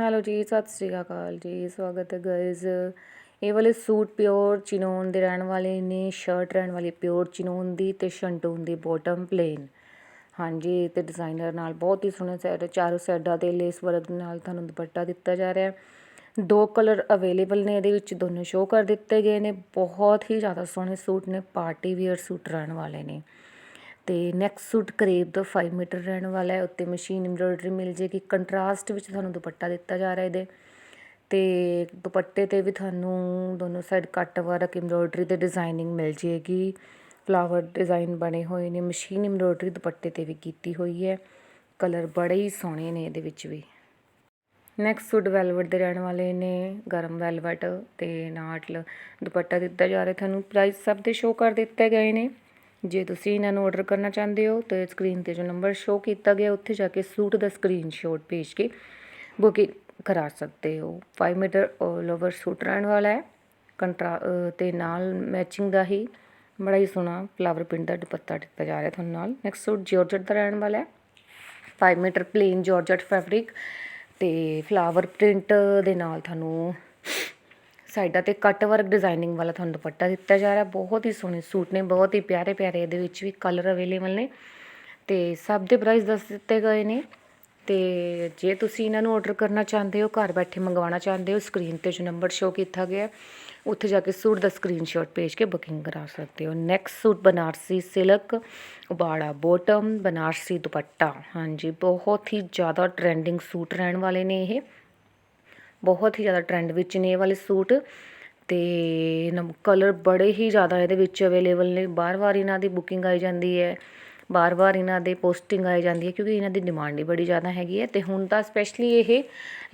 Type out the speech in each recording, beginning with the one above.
Hello ਜੀ, ਸਤਿ ਸ੍ਰੀ ਅਕਾਲ ਜੀ, ਸਵਾਗਤ ਹੈ ਗਾਇਜ਼ ਇਹ ਵਾਲੇ ਸੂਟ ਪਿਓਰ ਚਿਨੋਨ ਦੇ ਰਹਿਣ ਵਾਲੇ ਨੇ ਸ਼ਰਟ ਰਹਿਣ ਵਾਲੀ ਪਿਓਰ ਚਿਨੋਨ ਦੀ ਤੇ ਸ਼ੰਟੂਨ ਦੀ ਬਾਟਮ ਪਲੇਨ ਹਾਂਜੀ, ਤੇ ਡਿਜ਼ਾਈਨਰ ਨਾਲ ਬਹੁਤ ਹੀ ਸੋਹਣੇ ਸਾਈਡ ਚਾਰੋਂ ਸਾਈਡਾਂ ਤੇ ਲੇਸ ਵਰਕ ਨਾਲ ਤੁਹਾਨੂੰ ਦੁਪੱਟਾ ਦਿੱਤਾ ਜਾ ਰਿਹਾ ਹੈ। ਦੋ ਕਲਰ ਅਵੇਲੇਬਲ ਨੇ, ਇਹਦੇ ਵਿੱਚ ਦੋਨੋਂ ਸ਼ੋਅ ਕਰ ਦਿੱਤੇ ਗਏ ਨੇ। ਬਹੁਤ ਹੀ ਜ਼ਿਆਦਾ ਸੋਹਣੇ ਸੂਟ ਨੇ ਪਾਰਟੀ ਵੇਅਰ ਸੂਟ ਰਹਿਣ ਵਾਲੇ ਨੇ। ਅਤੇ ਨੈਕਸਟ ਸੂਟ ਕਰੇਬ ਦਾ ਫਾਈਵ ਮੀਟਰ ਰਹਿਣ ਵਾਲਾ ਹੈ। ਉੱਤੇ ਮਸ਼ੀਨ ਐਮਬ੍ਰੋਇਡਰੀ ਮਿਲ ਜੇਗੀ। ਕੰਟਰਾਸਟ ਵਿੱਚ ਤੁਹਾਨੂੰ ਦੁਪੱਟਾ ਦਿੱਤਾ ਜਾ ਰਿਹਾ ਇਹਦੇ। ਅਤੇ ਦੁਪੱਟੇ ਤੇ ਵੀ ਤੁਹਾਨੂੰ ਦੋਨੋਂ ਸਾਈਡ ਕੱਟ ਵਰਕ ਐਮਬ੍ਰੋਇਡਰੀ ਤੇ ਡਿਜ਼ਾਈਨਿੰਗ ਮਿਲ ਜੇਗੀ। ਫਲਾਵਰ ਡਿਜ਼ਾਈਨ ਬਣੇ ਹੋਏ ਨੇ। ਮਸ਼ੀਨ ਐਮਬ੍ਰੋਇਡਰੀ ਦੁਪੱਟੇ ਤੇ ਵੀ ਕੀਤੀ ਹੋਈ ਹੈ। ਕਲਰ ਬੜੇ ਹੀ ਸੋਹਣੇ ਨੇ ਇਹਦੇ ਵਿੱਚ ਵੀ। ਨੈਕਸਟ ਸੂਟ ਵੈਲਵਟ ਦੇ ਰਹਿਣ ਵਾਲੇ ਨੇ। ਗਰਮ ਵੈਲਵਟ ਤੇ ਨਾਟਲ ਦੁਪੱਟਾ ਦਿੱਤਾ ਜਾ ਰਿਹਾ ਤੁਹਾਨੂੰ ਪ੍ਰਾਈਸ ਸਭ ਦੇ ਸ਼ੋਅ ਕਰ ਦਿੱਤੇ ਗਏ ਨੇ। ਜੇ ਤੁਸੀਂ ਇਹਨਾਂ ਨੂੰ ਆਰਡਰ ਕਰਨਾ ਚਾਹੁੰਦੇ ਹੋ, ਤਾਂ ਸਕਰੀਨ ਤੇ ਜੋ ਨੰਬਰ ਸ਼ੋ ਕੀਤਾ ਗਿਆ, ਉੱਥੇ ਜਾ ਕੇ ਸੂਟ ਦਾ ਸਕਰੀਨਸ਼ਾਟ ਭੇਜ ਕੇ ਬੁਕਿੰਗ ਕਰਾ ਸਕਦੇ ਹੋ। 5 ਮੀਟਰ ਆਲ ਓਵਰ ਸੂਟ ਰਹਿਣ ਵਾਲਾ ਹੈ। ਕੰਟਰਾ ਤੇ ਨਾਲ ਮੈਚਿੰਗ ਦਾ ਹੀ ਬੜਾ ਹੀ ਸੋਹਣਾ ਫਲਾਵਰ ਪ੍ਰਿੰਟ ਦਾ ਦੁਪੱਟਾ ਦਿੱਤਾ ਜਾ ਰਿਹਾ ਤੁਹਾਨੂੰ ਨਾਲ। ਨੈਕਸਟ ਸੂਟ ਜਾਰਜਟ ਦਾ ਰਹਿਣ ਵਾਲਾ ਹੈ। 5 ਮੀਟਰ ਪਲੇਨ ਜਾਰਜਟ ਫੈਬਰਿਕ ਤੇ ਫਲਾਵਰ ਪ੍ਰਿੰਟ ਦੇ ਨਾਲ ਤੁਹਾਨੂੰ ਸਾਈਡਾਂ ਤੇ ਕੱਟ ਵਰਕ ਡਿਜ਼ਾਈਨਿੰਗ ਵਾਲਾ ਤੁਹਾਨੂੰ ਦੁਪੱਟਾ ਦਿੱਤਾ ਜਾ ਰਿਹਾ। ਬਹੁਤ ਹੀ ਸੋਹਣੇ ਸੂਟ ਨੇ, ਬਹੁਤ ਹੀ ਪਿਆਰੇ ਪਿਆਰੇ, ਇਹਦੇ ਵਿੱਚ ਵੀ ਕਲਰ ਅਵੇਲੇਬਲ ਨੇ। ਤੇ ਸਭ ਦੇ ਪ੍ਰਾਈਸ ਦੱਸ ਦਿੱਤੇ ਗਏ ਨੇ। ਤੇ ਜੇ ਤੁਸੀਂ ਇਹਨਾਂ ਨੂੰ ਆਰਡਰ ਕਰਨਾ ਚਾਹੁੰਦੇ ਹੋ, ਘਰ ਬੈਠੇ ਮੰਗਵਾਉਣਾ ਚਾਹੁੰਦੇ ਹੋ ਸਕਰੀਨ ਤੇ ਜੋ ਨੰਬਰ ਸ਼ੋ ਕੀਤਾ ਗਿਆ, ਉੱਥੇ ਜਾ ਕੇ ਸੂਟ ਦਾ ਸਕਰੀਨਸ਼ਾਟ ਭੇਜ ਕੇ ਬੁਕਿੰਗ ਕਰਾ ਸਕਦੇ ਹੋ। ਨੈਕਸਟ ਸੂਟ ਬਨਾਰਸੀ ਸਿਲਕ ਉਬਾੜਾ ਬੋਟਮ ਬਨਾਰਸੀ ਦੁਪੱਟਾ। ਹਾਂਜੀ, ਬਹੁਤ ਹੀ ਜ਼ਿਆਦਾ ਟ੍ਰੈਂਡਿੰਗ ਸੂਟ ਰਹਿਣ ਵਾਲੇ ਨੇ ਇਹ। ਬਹੁਤ ਹੀ ਜ਼ਿਆਦਾ ਟਰੈਂਡ ਵਿੱਚ ਨੇ ਇਹ ਵਾਲੇ ਸੂਟ ਤੇ ਕਲਰ ਬੜੇ ਹੀ ਜ਼ਿਆਦਾ ਇਹਦੇ ਵਿੱਚ ਅਵੇਲੇਬਲ ਨੇ। ਬਾਰ-ਬਾਰ ਇਹਨਾਂ ਦੀ ਬੁਕਿੰਗ ਆਈ ਜਾਂਦੀ ਹੈ ਬਾਰ-ਬਾਰ ਇਹਨਾਂ ਦੇ ਪੋਸਟਿੰਗ ਆਈ ਜਾਂਦੀ ਹੈ ਕਿਉਂਕਿ ਇਹਨਾਂ ਦੀ ਡਿਮਾਂਡ ਹੀ ਬੜੀ ਜ਼ਿਆਦਾ ਹੈਗੀ ਹੈ। ਅਤੇ ਹੁਣ ਤਾਂ ਸਪੈਸ਼ਲੀ ਇਹ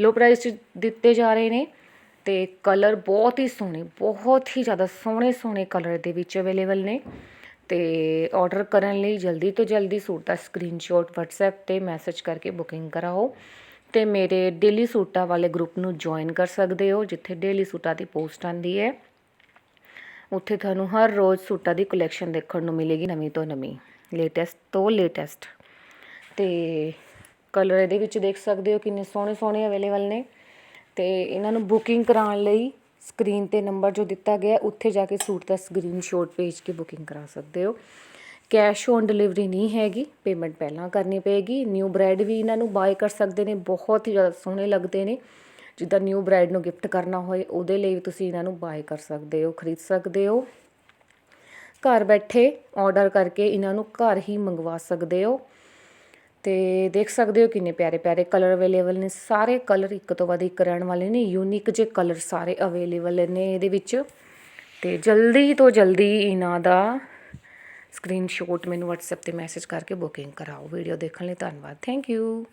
ਲੋ ਪ੍ਰਾਈਸ 'ਚ ਦਿੱਤੇ ਜਾ ਰਹੇ ਨੇ ਅਤੇ ਕਲਰ ਬਹੁਤ ਹੀ ਸੋਹਣੇ, ਬਹੁਤ ਹੀ ਜ਼ਿਆਦਾ ਸੋਹਣੇ ਸੋਹਣੇ ਕਲਰ ਦੇ ਵਿੱਚ ਅਵੇਲੇਬਲ ਨੇ। ਤੇ ਆਰਡਰ ਕਰਨ ਲਈ ਜਲਦੀ ਤੋਂ ਜਲਦੀ ਸੂਟ ਦਾ ਸਕਰੀਨਸ਼ਾਟ WhatsApp ਤੇ ਮੈਸੇਜ ਕਰਕੇ ਬੁਕਿੰਗ ਕਰਾਓ। ਤੇ ਮੇਰੇ ਡੇਲੀ ਸੂਟਾਂ ਵਾਲੇ ਗਰੁੱਪ ਨੂੰ ਜੁਆਇਨ ਕਰ ਸਕਦੇ ਹੋ, ਜਿੱਥੇ ਡੇਲੀ ਸੂਟਾਂ ਦੀ ਪੋਸਟ ਆਂਦੀ ਹੈ। ਉੱਥੇ ਤੁਹਾਨੂੰ ਹਰ ਰੋਜ਼ ਸੂਟਾਂ ਦੀ ਕਲੈਕਸ਼ਨ ਦੇਖਣ ਨੂੰ ਮਿਲੇਗੀ ਨਵੀਂ ਤੋਂ ਨਵੀਂ ਲੇਟੈਸਟ ਤੋਂ ਲੇਟੈਸਟ ਤੇ ਕਲਰ ਇਹਦੇ ਵਿੱਚ ਦੇਖ ਸਕਦੇ ਹੋ ਕਿੰਨੇ ਸੋਹਣੇ ਸੋਹਣੇ ਅਵੇਲੇਬਲ ਨੇ। ਤੇ ਇਹਨਾਂ ਨੂੰ ਬੁਕਿੰਗ ਕਰਾਉਣ ਲਈ ਸਕਰੀਨ ਤੇ ਨੰਬਰ ਜੋ ਦਿੱਤਾ ਗਿਆ, ਉੱਥੇ ਜਾ ਕੇ ਸੂਟ ਦਾ ਸਕਰੀਨਸ਼ਾਟ ਭੇਜ ਕੇ ਬੁਕਿੰਗ ਕਰਾ ਸਕਦੇ ਹੋ। ਕੈਸ਼ ਔਨ ਡਿਲੀਵਰੀ ਨਹੀਂ ਹੈਗੀ, ਪੇਮੈਂਟ ਪਹਿਲਾਂ ਕਰਨੀ ਪਏਗੀ। ਨਿਊ ਬ੍ਰੈਡ ਵੀ ਇਹਨਾਂ ਨੂੰ ਬਾਏ ਕਰ ਸਕਦੇ ਨੇ, ਬਹੁਤ ਹੀ ਜ਼ਿਆਦਾ ਸੋਹਣੇ ਲੱਗਦੇ ਨੇ। ਜਿੱਦਾਂ ਨਿਊ ਬ੍ਰੈਡ ਨੂੰ ਗਿਫਟ ਕਰਨਾ ਹੋਏ, ਉਹਦੇ ਲਈ ਵੀ ਤੁਸੀਂ ਇਹਨਾਂ ਨੂੰ ਬਾਏ ਕਰ ਸਕਦੇ ਹੋ, ਖਰੀਦ ਸਕਦੇ ਹੋ। ਘਰ ਬੈਠੇ ਆਰਡਰ ਕਰਕੇ ਇਹਨਾਂ ਨੂੰ ਘਰ ਹੀ ਮੰਗਵਾ ਸਕਦੇ ਹੋ। ਤੇ ਦੇਖ ਸਕਦੇ ਹੋ ਕਿੰਨੇ ਪਿਆਰੇ ਪਿਆਰੇ ਕਲਰ ਅਵੇਲੇਬਲ ਨੇ। ਸਾਰੇ ਕਲਰ ਇੱਕ ਤੋਂ ਵੱਧ ਇੱਕ ਰਹਿਣ ਵਾਲੇ ਨੇ। ਯੂਨੀਕ ਜੇ ਕਲਰ ਸਾਰੇ ਅਵੇਲੇਬਲ ਨੇ ਇਹਦੇ ਵਿੱਚ। ਤੇ ਜਲਦੀ ਤੋਂ ਜਲਦੀ ਇਹਨਾਂ ਦਾ ਸਕਰੀਨਸ਼ਾਟ ਮੈਨੂੰ WhatsApp ਤੇ ਮੈਸੇਜ ਕਰਕੇ ਬੁਕਿੰਗ ਕਰਾਓ। ਵੀਡੀਓ ਦੇਖਣ ਲਈ ਧੰਨਵਾਦ। Thank you